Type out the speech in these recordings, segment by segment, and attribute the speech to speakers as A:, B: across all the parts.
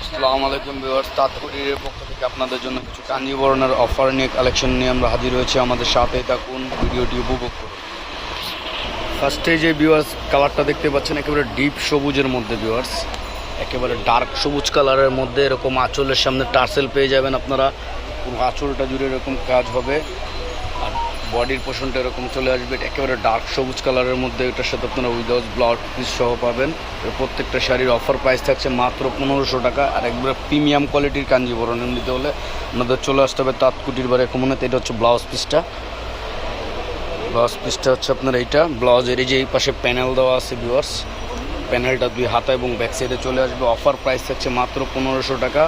A: আসসালামু আলাইকুম ভিউয়ার্স তাৎকুরির পক্ষ থেকে আপনাদের জন্য কিছু কাঞ্জিবরণের অফার নিয়ে কালেকশন নিয়ে আমরা হাজির হয়েছি। আমাদের সাথেই থাকুন, ভিডিওটি উপভোগ করুন। ফার্স্টে যে ভিউয়ার্স কালারটা দেখতে পাচ্ছেন, একেবারে ডিপ সবুজের মধ্যে ভিউয়ার্স একেবারে ডার্ক সবুজ কালারের মধ্যে এরকম আঁচলের সামনে টার্সেল পেয়ে যাবেন আপনারা। পুরো আঁচলটা জুড়ে এরকম কাজ হবে। বডির পোষণটা এরকম চলে আসবে, এটা একেবারে ডার্ক সবুজ কালারের মধ্যে, এটার সাথে আপনারা উইদাউট ব্লাউজ পিস সহ পাবেন। প্রত্যেকটা শাড়ির অফার প্রাইস থাকছে মাত্র পনেরোশো টাকা, আর একবারে প্রিমিয়াম কোয়ালিটির কাঞ্জি কাঞ্জিবরণের নিতে হলে আপনাদের চলে আসতে হবে তাঁতকুটির বারে কমনেতে এটা হচ্ছে ব্লাউজ পিসটা ব্লাউজ পিসটা হচ্ছে আপনার এইটা ব্লাউজের এই যে এই পাশে প্যানেল দেওয়া আছে ভিউয়ার্স প্যানেলটা দুই হাতা এবং ব্যাক সাইডে চলে আসবে অফার প্রাইস থাকছে মাত্র পনেরোশো টাকা।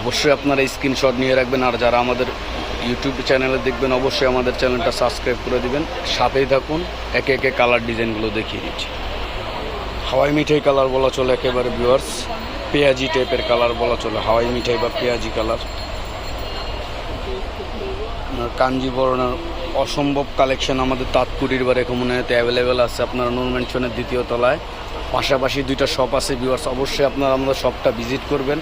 A: অবশ্যই আপনারা স্ক্রিনশট নিয়ে রাখবেন, আর যারা আমাদের ইউটিউব চ্যানেলে দেখবেন, অবশ্যই আমাদের চ্যানেলটা সাবস্ক্রাইব করে দিবেন। সাথেই থাকুন, একে একে কালার ডিজাইনগুলো দেখিয়ে দিচ্ছি। হাওয়াই মিঠাই কালার বলা চলে একেবারে ভিউয়ার্স পেঁয়াজি টাইপের কালার বলা চলে, হাওয়াই মিঠাই বা পেঁয়াজি কালার কাঞ্জিবরণের অসম্ভব কালেকশন আমাদের তাঁতকুটির বারে কমুনিতে অ্যাভেলেবেল আছে আপনারা নূর ম্যানশনের দ্বিতীয় তলায়। পাশাপাশি দুইটা শপ আছে ভিউয়ার্স অবশ্যই আপনারা আমাদের শপটা ভিজিট করবেন।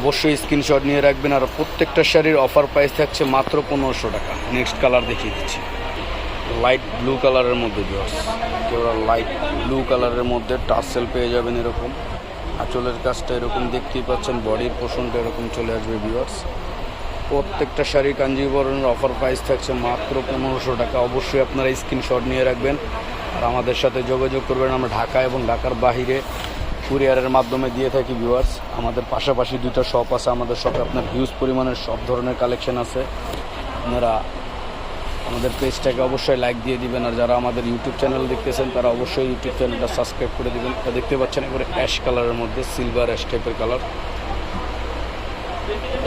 A: অবশ্যই স্ক্রিনশট নিয়ে রাখবেন আর প্রত্যেকটা শাড়ির অফার প্রাইস থাকছে মাত্র পনেরোশো টাকা। নেক্সট কালার দেখিয়ে দিচ্ছি। লাইট ব্লু কালারের মধ্যে ভিউয়ার্স কেবল লাইট ব্লু কালারের মধ্যে টার্সেল পেয়ে যাবেন এরকম। আঁচলের কাজটা এরকম দেখতেই পাচ্ছেন বডির পোষণটা এরকম চলে আসবে ভিউয়ার্স প্রত্যেকটা শাড়ি কাঞ্জিবরণের অফার প্রাইস থাকছে মাত্র পনেরোশো টাকা। অবশ্যই আপনারা স্ক্রিনশট নিয়ে রাখবেন। আর আমাদের সাথে যোগাযোগ করবেন, আমরা ঢাকা এবং ঢাকার বাহিরে। কুরিয়ারের মাধ্যমে দিয়ে থাকি ভিউয়ার্স আমাদের পাশাপাশি দুইটা শপ আছে। আমাদের শপে আপনার হিউজ পরিমাণের সব ধরনের কালেকশন আছে। আপনারা আমাদের পেজটাকে অবশ্যই লাইক দিয়ে দিবেন। আর যারা আমাদের ইউটিউব চ্যানেল দেখতেছেন, তারা অবশ্যই ইউটিউব চ্যানেলটা সাবস্ক্রাইব করে দেবেন। এটা দেখতে পাচ্ছেন এবারে অ্যাশ কালারের মধ্যে সিলভার অ্যাশ টাইপের কালার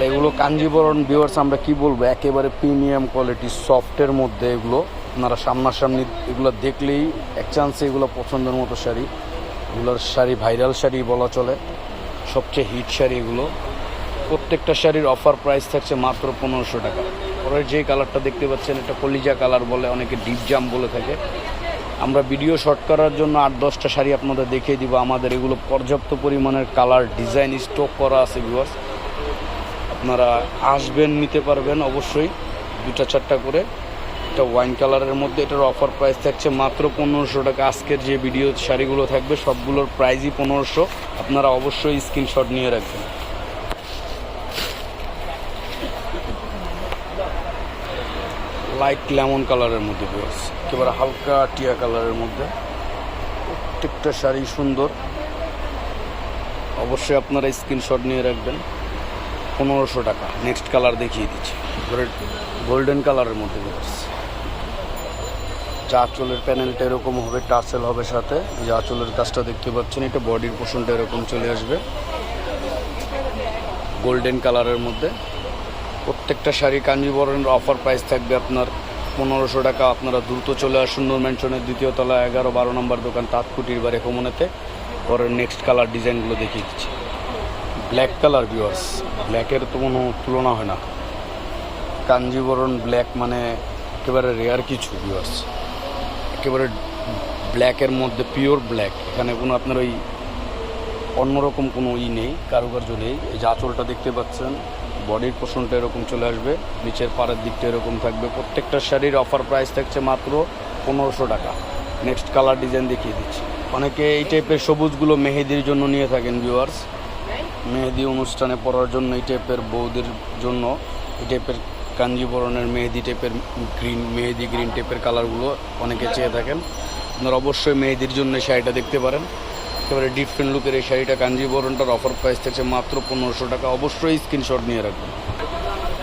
A: এগুলো কাঞ্জিবরণ ভিউয়ার্স আমরা কি বলব? একেবারে প্রিমিয়াম কোয়ালিটি সফটের মধ্যে এগুলো। আপনারা সামনাসামনি এগুলো দেখলেই এক চান্সে এগুলো পছন্দের মতো শাড়ি। এগুলোর শাড়ি ভাইরাল শাড়ি বলা চলে। সবচেয়ে হিট শাড়ি এগুলো। প্রত্যেকটা শাড়ির অফার প্রাইস থাকছে মাত্র পনেরোশো টাকা। পরের যে কালারটা দেখতে পাচ্ছেন, এটা কলিজা কালার বলে, অনেকে ডিপ জাম বলে থাকে। আমরা ভিডিও শর্ট করার জন্য আট দশটা শাড়ি আপনাদের দেখিয়ে দিব। আমাদের এগুলো পর্যাপ্ত পরিমাণের কালার ডিজাইন স্টক করা আছে ভিউয়ার্স আপনারা আসবেন, নিতে পারবেন অবশ্যই। দুটা চারটা করে। এটা ওয়াইন কালারের মধ্যে এটার অফার প্রাইস থাকছে মাত্র পনেরোশো টাকা। আজকের যে ভিডিও শাড়িগুলো থাকবে, সবগুলোর প্রাইসই পনেরোশো। আপনারা অবশ্যই স্ক্রিনশট নিয়ে রাখবেন। লাইট লেমন কালারের মধ্যে বিয়ার্স একেবারে হালকা টিয়া কালারের মধ্যে। প্রত্যেকটা শাড়ি সুন্দর। অবশ্যই আপনারা স্ক্রিনশট নিয়ে রাখবেন। পনেরোশো টাকা। নেক্সট কালার দেখিয়ে দিচ্ছি। গোল্ডেন কালারের মধ্যে বিয়ার্স আঁচলের প্যানেলটা এরকম হবে টার্সেল হবে সাথে। যে আঁচলের কাজটা দেখতে পাচ্ছেন, এটা বডির পোষণটা এরকম চলে আসবে। গোল্ডেন কালারের মধ্যে। প্রত্যেকটা শাড়ি কাঞ্জিবরণের অফার প্রাইস থাকবে আপনার পনেরোশো টাকা। আপনারা দ্রুত চলে আসুন নূর ম্যানশনের দ্বিতীয় তলা, এগারো বারো নম্বর দোকান, তাঁতকুটির বারে কমনেতে পরের নেক্সট কালার ডিজাইনগুলো দেখিয়ে দিচ্ছি। ব্ল্যাক কালার ভিউয়ার্স ব্ল্যাকের তো কোনো তুলনা হয় না। কাঞ্জিবরণ ব্ল্যাক মানে একেবারে রেয়ার কিছু ভিউয়ার্স একেবারে ব্ল্যাকের মধ্যে পিওর ব্ল্যাক এখানে কোনো আপনার ওই অন্যরকম কোনো ই নেই, কারুকার্য নেই। এই যে আঁচলটা দেখতে পাচ্ছেন বডির পোষণটা এরকম চলে আসবে, নিচের পাড়ের দিকটা এরকম থাকবে। প্রত্যেকটা শাড়ির অফার প্রাইস থাকছে মাত্র পনেরোশো টাকা। নেক্সট কালার ডিজাইন দেখিয়ে দিচ্ছি। অনেকে এই টাইপের সবুজগুলো মেহেদির জন্য নিয়ে থাকেন ভিউয়ার্স মেহেদি অনুষ্ঠানে পরার জন্য এই টাইপের বৌদের জন্য, এই টাইপের কাঞ্জিবরণের মেহেদি টাইপের গ্রিন মেহেদি গ্রিন টাইপের কালারগুলো অনেকে চেয়ে থাকেন। আপনারা অবশ্যই মেহেদির জন্য শাড়িটা দেখতে পারেন। একেবারে ডিফারেন্ট লুকের এই শাড়িটা কাঞ্জিবরণটার অফার প্রাইস থাকছে মাত্র পনেরোশো টাকা। অবশ্যই স্ক্রিনশট নিয়ে রাখবেন।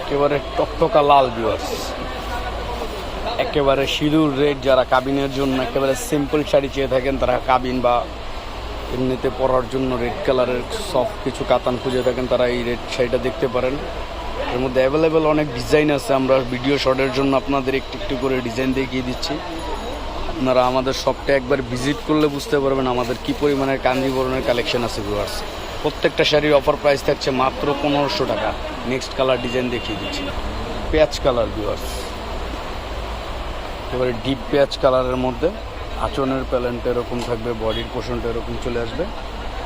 A: একেবারে টকটকা লাল ভিউয়ার্স একেবারে সিঁদুর রেড যারা কাবিনের জন্য একেবারে সিম্পল শাড়ি চেয়ে থাকেন, তারা কাবিন বা এমনিতে পরার জন্য রেড কালারের সফট কিছু কাতান খুঁজে থাকেন, তারা এই রেড শাড়িটা দেখতে পারেন। এর মধ্যে অ্যাভেলেবেল অনেক ডিজাইন আছে, আমরা ভিডিও শটের জন্য আপনাদের একটু একটু করে ডিজাইন দেখিয়ে দিচ্ছি। আপনারা আমাদের শপটা একবার ভিজিট করলে বুঝতে পারবেন আমাদের কি পরিমাণের কাঞ্জিবরণের কালেকশন আছে ভিউয়ার্স প্রত্যেকটা শাড়ির অফার প্রাইস থাকছে মাত্র পনেরোশো টাকা। নেক্সট কালার ডিজাইন দেখিয়ে দিচ্ছি। পেঁয়াজ কালার ভিউয়ার্স এবারে ডিপ পেঁয়াজ কালারের মধ্যে আচরণের প্যালেন্ট এরকম থাকবে বডির পোষণটা এরকম চলে আসবে।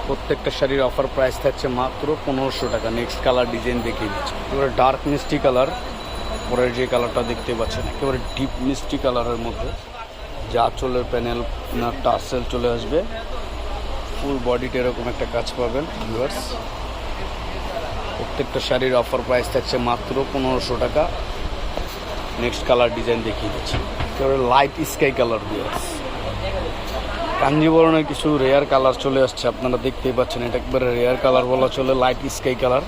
A: প্রত্যেকটা শাড়ির অফার প্রাইস থাকছে মাত্র পনেরোশো টাকা। নেক্সট কালার ডিজাইন দেখিয়ে দিচ্ছি। এবারে ডার্ক মিষ্টি কালার পরের যে কালারটা দেখতে পাচ্ছেন, একেবারে ডিপ মিষ্টি কালারের মধ্যে যা চলের প্যানেল না টাসেল চলে আসবে। ফুল বডিতে এরকম একটা কাজ পাবেন ভিউয়ার্স প্রত্যেকটা শাড়ির অফার প্রাইস থাকছে মাত্র পনেরোশো টাকা। নেক্সট কালার ডিজাইন দেখিয়ে দিচ্ছি। একেবারে লাইট স্কাই কালার ভিউয়ার্স কাঞ্জিবরণের কিছু রেয়ার কালার চলে আসছে, আপনারা দেখতেই পাচ্ছেন, এটা একবারে রেয়ার কালার বলা চলে লাইট স্কাই কালার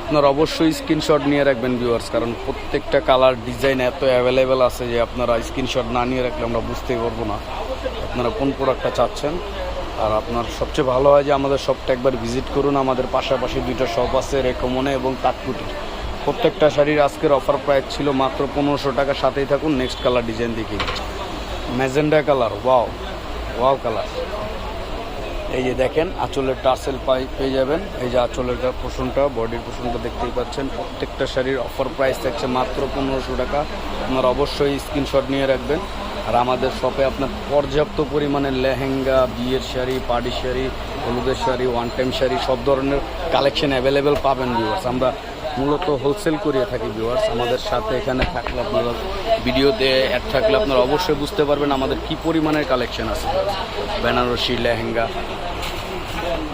A: আপনার অবশ্যই স্ক্রিনশট নিয়ে রাখবেন ভিউয়ার্স কারণ প্রত্যেকটা কালার ডিজাইন এত অ্যাভেলেবেল আছে যে আপনারা স্ক্রিনশট না নিয়ে রাখলে আমরা বুঝতেই পারব না আপনারা কোন প্রোডাক্টটা চাচ্ছেন। আর আপনার সবচেয়ে ভালো হয় যে আমাদের শপটা একবার ভিজিট করুন, আমাদের পাশাপাশি দুইটা শপ আছে রেকমনে এবং তাৎকুটি প্রত্যেকটা শাড়ির আজকের অফার প্রাইস ছিল মাত্র পনেরোশো টাকা সাথেই থাকুন নেক্সট কালার ডিজাইন দেখি। Magenta colour wow wow colour এই যে দেখেন, আঁচলের টার্সেল পাই পেয়ে যাবেন। এই যে আঁচলের পোষণটা, বডির পোষণটা দেখতেই পাচ্ছেন। প্রত্যেকটা শাড়ির অফার প্রাইস থাকছে মাত্র পনেরোশো টাকা। আপনারা অবশ্যই স্ক্রিনশট নিয়ে রাখবেন। আর আমাদের শপে আপনার পর্যাপ্ত পরিমাণে লেহেঙ্গা, বিয়ের শাড়ি পার্টি শাড়ি, হলুদের শাড়ি ওয়ান টাইম শাড়ি, সব ধরনের কালেকশন অ্যাভেলেবেল পাবেন ভিউয়ার্স আমরা মূলত হোলসেল করিয়ে থাকি ভিউয়ার্স আমাদের সাথে এখানে থাকলে আপনারা ভিডিওতে অ্যাড থাকলে আপনারা অবশ্যই বুঝতে পারবেন আমাদের কি পরিমাণের কালেকশন আছে। বেনারসি, লেহেঙ্গা।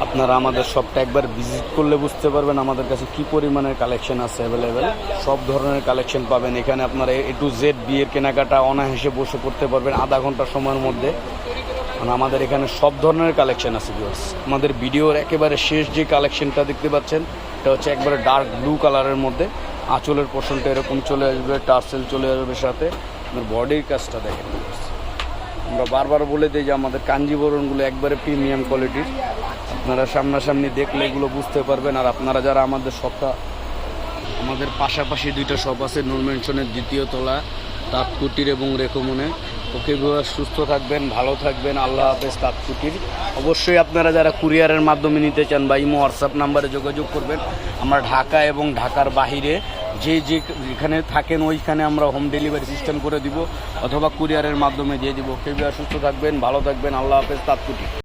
A: আপনারা আমাদের শপটা একবার ভিজিট করলে বুঝতে পারবেন আমাদের কাছে কি পরিমাণের কালেকশন আছে অ্যাভেলেবেল সব ধরনের কালেকশন পাবেন। এখানে আপনারা এ টু জেড বিয়ের কেনাকাটা অনায়াসে বসে করতে পারবেন আধা ঘণ্টা সময়ের মধ্যে। মানে আমাদের এখানে সব ধরনের কালেকশন আছে ভিউয়ার্স আমাদের ভিডিওর একেবারে শেষ যে কালেকশনটা দেখতে পাচ্ছেন, এটা হচ্ছে একবারে ডার্ক ব্লু কালারের মধ্যে। আঁচলের পোর্শনটা এরকম চলে আসবে, টার্সেল চলে আসবে সাথে। আপনার বডির কাজটা দেখেন। আমরা বারবার বলে দিই যে আমাদের কাঞ্জিবরণগুলো একবারে প্রিমিয়াম কোয়ালিটির আপনারা সামনাসামনি দেখলে এগুলো বুঝতে পারবেন। আর আপনারা যারা আমাদের শপটা আমাদের পাশাপাশি দুইটা শপ আছে নূর মেনশনের দ্বিতীয় তলা, তাঁতকুটির এবং রেকমনে ওকে ভিউয়ার সুস্থ থাকবেন, ভালো থাকবেন, আল্লাহ হাফেজ তাঁতকুটির অবশ্যই আপনারা যারা কুরিয়ারের মাধ্যমে নিতে চান বা ইমো, হোয়াটসঅ্যাপ নাম্বারে যোগাযোগ করবেন, আমরা ঢাকা এবং ঢাকার বাহিরে যে যে যেখানে থাকেন, ওইখানে আমরা হোম ডেলিভারি সিস্টেম করে দিব, অথবা কুরিয়ারের মাধ্যমে দিয়ে দিব। কেউ সুস্থ থাকবেন, ভালো থাকবেন, আল্লাহ হাফেজ তাঁতকুটি